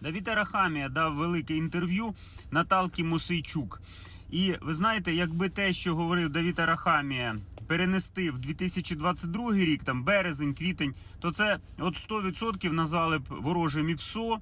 Давід Арахамія дав велике інтерв'ю Наталки Мосейчук. І ви знаєте, якби те, що говорив Давід Арахамія, перенести в 2022 рік, там березень, квітень, то це от 100% назвали б вороже ІПСО, е,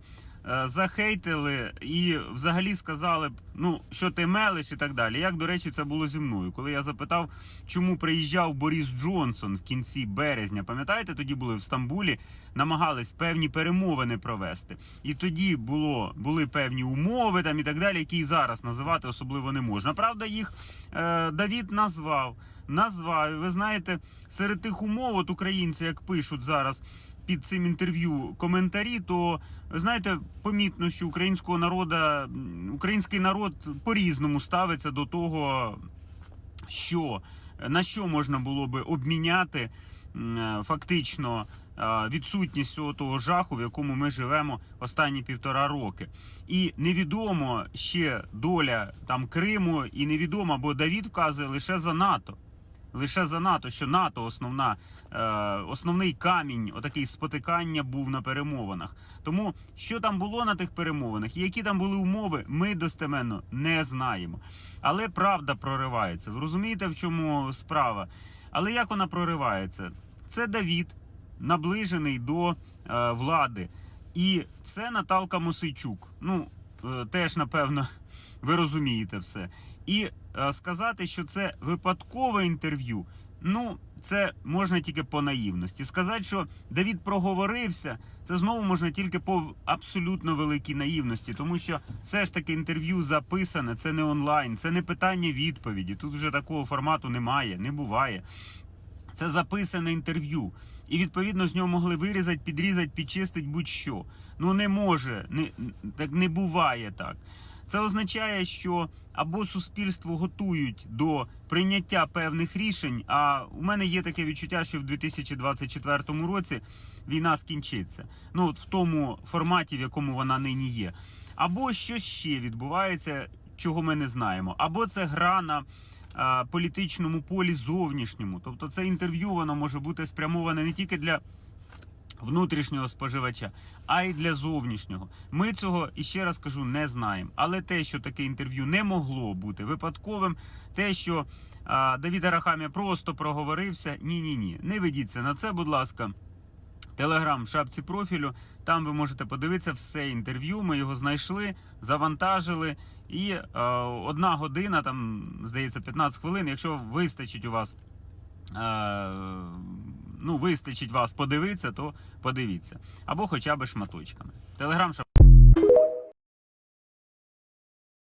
захейтили і взагалі сказали б, ну що ти мелиш і так далі. Як до речі, це було зі мною. Коли я запитав, чому приїжджав Борис Джонсон в кінці березня, пам'ятаєте, тоді були в Стамбулі, намагались певні перемовини провести. І тоді було були певні умови там і так далі, які і зараз називати особливо не можна. Правда, їх е, Давід назвав. Назвав. Ви знаєте, серед тих умов, от українці, як пишуть зараз під цим інтерв'ю коментарі, то знаєте, помітно, що українського народа, український народ по-різному ставиться до того, що на що можна було би обміняти фактично відсутність цього того жаху, в якому ми живемо останні півтора роки. І невідомо ще доля там Криму, і невідомо, бо Давід вказує лише за НАТО. Лише за НАТО, що НАТО основна, е, основний камінь, отакий спотикання був на перемовинах. Тому що там було на тих перемовинах і які там були умови, ми достеменно не знаємо. Але правда проривається. Ви розумієте, в чому справа? Але як вона проривається? Це Давід, наближений до е, влади, і це Наталка Мосейчук. Ну теж напевно ви розумієте все. І е, сказати, що це випадкове інтерв'ю, ну це можна тільки по наївності. Сказати, що Давід проговорився, це знову можна тільки по абсолютно великій наївності, тому що все ж таки інтерв'ю записане, це не онлайн, це не питання відповіді. Тут вже такого формату немає, не буває. Це записане інтерв'ю. І відповідно з нього могли вирізати, підрізати, підчистити будь-що. Ну не може, не, так не буває так. Це означає, що або суспільство готують до прийняття певних рішень. А у мене є таке відчуття, що в 2024 році війна скінчиться. Ну от в тому форматі, в якому вона нині є. Або щось ще відбувається, чого ми не знаємо, або це гра на політичному полі зовнішньому. Тобто, це інтерв'ю воно може бути спрямоване не тільки для внутрішнього споживача, а й для зовнішнього. Ми цього і ще раз кажу, не знаємо. Але те, що таке інтерв'ю не могло бути випадковим, те, що а, Давід Арахамія просто проговорився, ні, ні, ні. Не ведіться на це, будь ласка. Телеграм в шапці профілю. Там ви можете подивитися все інтерв'ю. Ми його знайшли, завантажили. І е, одна година, там здається, 15 хвилин. Якщо вистачить у вас, е, ну вистачить вас подивитися, то подивіться. Або хоча б шматочками. Телеграм.